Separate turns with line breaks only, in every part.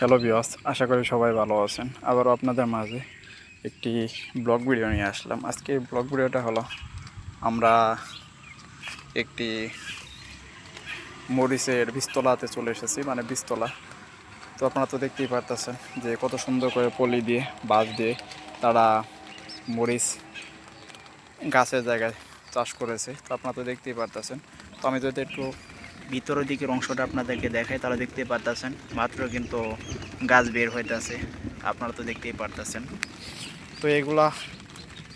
Hello বিয়স আশা করি সবাই ভালো আছেন। আবারও আপনাদের মাঝে একটি ব্লগ ভিডিও নিয়ে আসলাম। আজকে ব্লগ ভিডিওটা হলো আমরা একটি মরিচের বিস্তলাতে চলে এসেছি মানে বীজতলা তো আপনারা তো দেখতেই পারতেছেন যে কত সুন্দর করে পলি দিয়ে, বাঁশ দিয়ে তারা মরিচ গাছের জায়গায় চাষ করেছে। তো আপনারা তো দেখতেই পারতেছেন। তো আমি যদি একটু ভিতরের দিকের অংশটা আপনাদেরকে দেখাই, তাহলে দেখতেই পারতেছেন। মাত্র কিন্তু গাছ বের হইতেছে, আপনারা তো দেখতেই পারতেছেন। তো এগুলা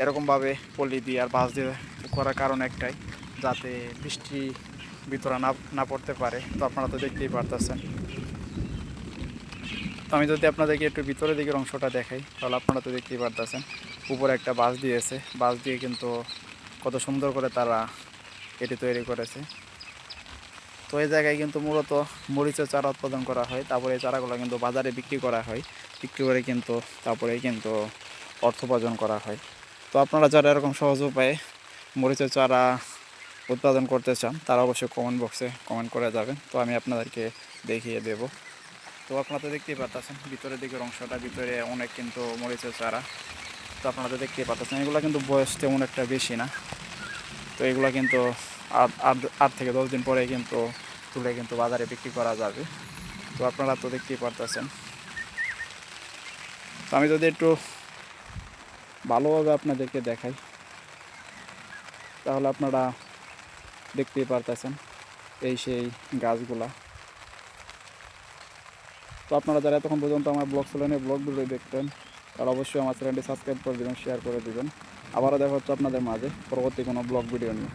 এরকমভাবে পলি দিয়ে আর বাঁশ দিয়ে করার কারণ একটাই, যাতে বৃষ্টি ভিতরে না না পড়তে পারে। তো আপনারা তো দেখতেই পারতেছেন। তো আমি যদি আপনাদেরকে একটু ভিতরের দিকের অংশটা দেখাই, তাহলে আপনারা তো দেখতেই পারতেছেন। উপরে একটা বাঁশ দিয়েছে। বাঁশ দিয়ে কিন্তু কত সুন্দর করে তারা এটি তৈরি করেছে। তো এই জায়গায় কিন্তু মূলত মরিচের চারা উৎপাদন করা হয়। তারপরে এই চারাগুলো কিন্তু বাজারে বিক্রি করা হয়। বিক্রি করে কিন্তু তারপরে কিন্তু অর্থ উপার্জন করা হয়। তো আপনারা যারা এরকম সহজ উপায়ে মরিচের চারা উৎপাদন করতে চান, তারা অবশ্যই কমেন্ট বক্সে কমেন্ট করে যাবেন। তো আমি আপনাদেরকে দেখিয়ে দেব। তো আপনারা তো দেখতেই পারতেছেন, ভিতরের দিকের অংশটা, ভিতরে অনেক কিন্তু মরিচের চারা। তো আপনারা তো দেখতেই পারতেছেন, এগুলো কিন্তু বয়স তেমন একটা বেশি না। তো এগুলো কিন্তু আট থেকে দশ দিন পরে কিন্তু তুলে কিন্তু বাজারে বিক্রি করা যাবে। তো আপনারা তো দেখতেই পারতেছেন। তো আমি যদি একটু ভালোভাবে আপনাদেরকে দেখাই, তাহলে আপনারা দেখতেই পারতেছেন এই সেই গাছগুলা। তো আপনারা যারা এতক্ষণ পর্যন্ত আমার ব্লগ চ্যানেলে ব্লগ ভিডিও দেখতেন তারা অবশ্যই আমার চ্যানেলটি সাবস্ক্রাইব করে দেবেন শেয়ার করে দেবেন। আবারও দেখা হচ্ছে আপনাদের মাঝে পরবর্তী কোনো ব্লগ ভিডিও নিয়ে।